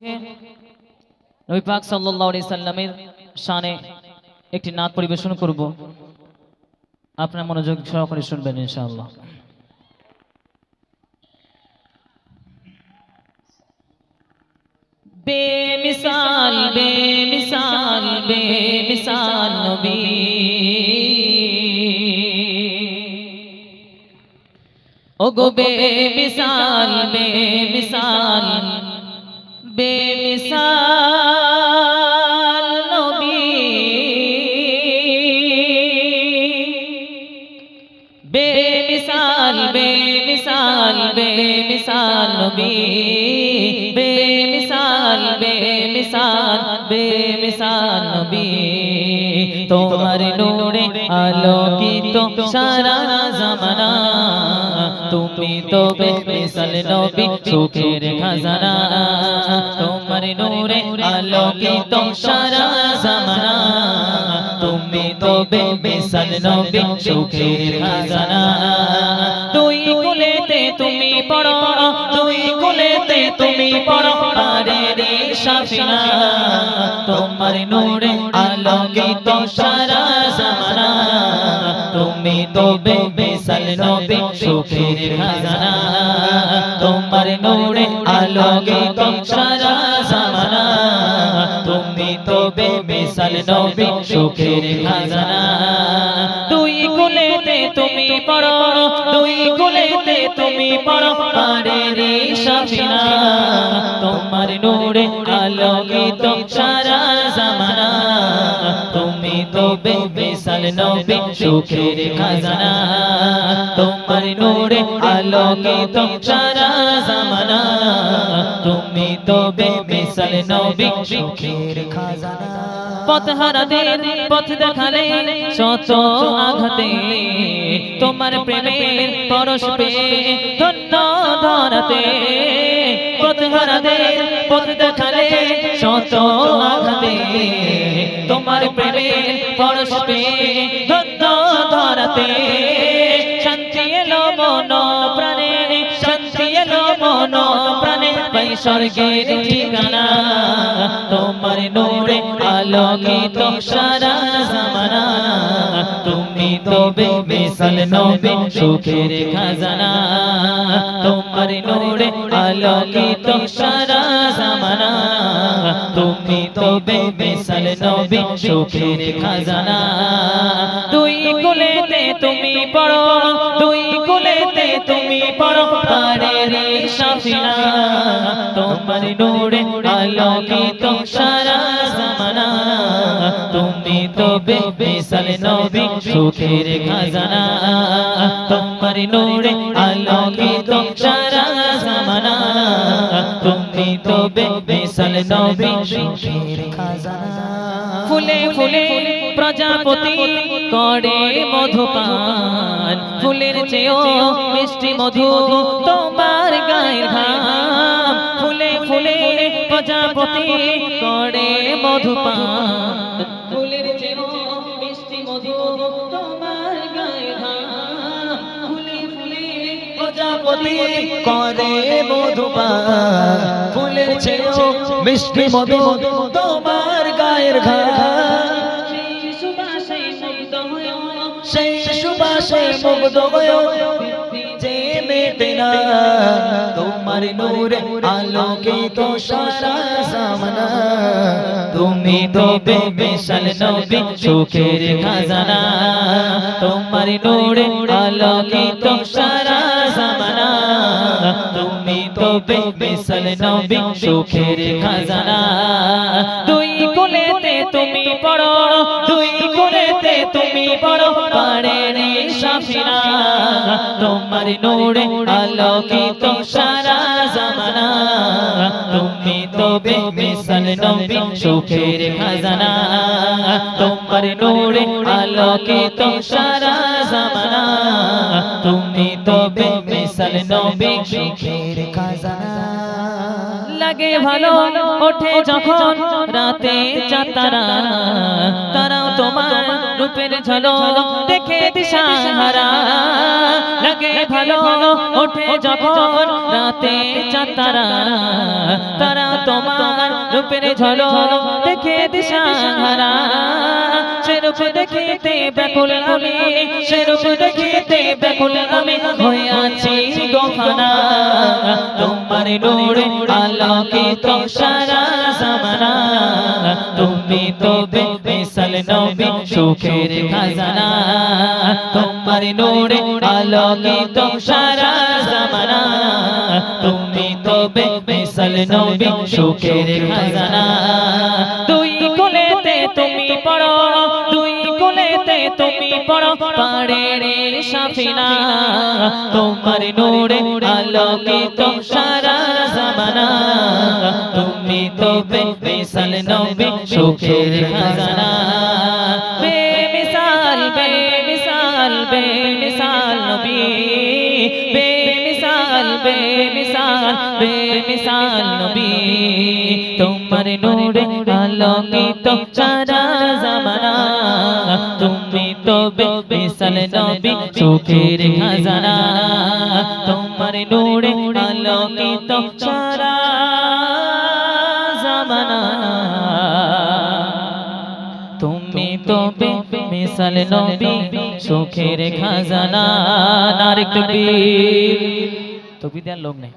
নবী পাক সাল্লাল্লাহু আলাইহি সাল্লামের শানে একটি নাত পরিবেশন করব। আপনার মনোযোগ সহকারে শুনবেন ইনশাআল্লাহ। বেমিসাল বেমিসাল বেমিসাল নবী। ওগো বেমিসাল বেমিসাল বেমিসাল নবী। বেমিসাল বেমিসাল বেমিসাল নবী। বেমিসাল বেমিসাল বেমিসাল নবী। তোমার নূরে আলোকিত সারা জামানা তো বেমিসাল নবী সুখের খাজানা তোমার নূরে আলোকিত সারা জামানা তুমি তো বেমিসাল নবী সুখের খাজানা তুই কুলেতে তুমি পড়ো তুই কুলেতে তুমি পড়ো পারে রে সাফিনা তোমার নূরে আলোকিত সারা জামানা তুমি তো বেমিসাল নবী সুখের খাজানা। তোমার নূরে সারা জামানা তুমি তো বেমিসাল নবী সুখের খাজানা। তুই কুলেতে তুমি পড়ো তুই কুলেতে তুমি পড়ো পারে রে সাফিনা। তোমার নূরে আলোকিত সারা জামানা তুমি তো বেমিসাল নবী, সুখের খাজানা। তোমার নূরে আলোকিত সারা জামানা। তুমি তো বেমিসাল নবী, সুখের খাজানা। পথ হারাদের পথ দেখালে শত আঘাতে। তোমার প্রেমের পরশ পেয়ে ধন্য ধরাতে। পথ হারাদের পথ দেখালে শত আঘাতে তোমার প্রেমের পরশ পেয়ে ধন্য ধরাতে। শান্তি এলো মন প্রাণে, শান্তি এলো মন প্রাণে। পাই স্বর্গের ঠিকানা তোমার নূরে আলোকিত সারা জামানা। তুমি তো বেমিসাল নবী সুখের খাজানা। তোমার নূরে আলোকিত সারা জামানা। তুমি তো বেমিসাল নবী সুখের খাজানা। তুই কুলেতে তুমি পড়ো তুই কুলেতে তুমি পড়ো পারে রে সাফিনা। তোমার নূরে আলোকিত সারা জামানা। তুমি তো বেমিসাল নবী, সুখের খাজানা। তোমার নূরে আলোকিত সারা জামানা। তুমি তো বেমিসাল নবী, সুখের খাজানা। ফুলে ফুলে প্রজাপতি করে মধুপান। ফুলের চেয়েও মিষ্টি মধু তোমার গায়ের ঘাম ফুলে ফুলে প্রজাপতি করে মধুপান। প্রজাপতি করে ফুলের চেয়েও মিষ্টি মধু তোমার গায়ের সেই সুবাসে তোমার নূরে আলোকিত সামনা। তুমি তো বেমিসাল নবী সুখের খাজানা। তোমার নূরে আলোকিত সারা তুমি তো বেমিসাল নবী, সুখের খাজানা। দুই কুলেতে তুমি পড়ো, দুই কুলেতে তুমি পড়ো পারে রে সাফিনা তোমার নূরে আলোকিত সারা জামানা। তুমি তো বেমিসাল নবী, সুখের খাজানা। তোমার নূরে আলোকিত সারা জামানা। নবী সুখের খাজানা। লাগে ভালো ওঠে যখন রাতে চাতারা। তারাও তোমার রূপের ঝলক দেখে দিশা হারা লাগে ভালো ওঠে যখন রাতে চাতারা। তারা তোমার রূপের ঝলক দেখে দিশা হারা সে রূপ দেখিতে ব্যাকুল আমি, সে রূপ দেখিতে ব্যাকুল আমি হয়ে আছি গোখানা তোমার নূরে আলোকিত সারা জামানা। তুমি তো বেমিসাল নবী সুখের খাজানা। তোমার নূরে আলোকিত সারা জামানা। তুমি তো বেমিসাল নবী সুখের খাজানা। দুই কোলেতে তুমি পড়ো কোলেতে তুমি পড়ো পাড়ে রে সাফিনা। তোমার নূরে আলোকিত সারা জামানা। তুমি তো বেমিসাল নবী সুখের খাজানা। বেমিসাল বেমিসাল বেমিসাল নবী। বেমিসাল বেমিসাল বেমিসাল নবী। তোমার নূরে আলোকিত সারা জামানা। তুমি তো বেমিসাল নবী সুখের খাজানা। তোমার নূরে আলোকিত সারা তুমি তো বেমিসাল নবী সুখের খাজানা। নারক তকবীর। তকবীর দেওয়ার লোক নেই।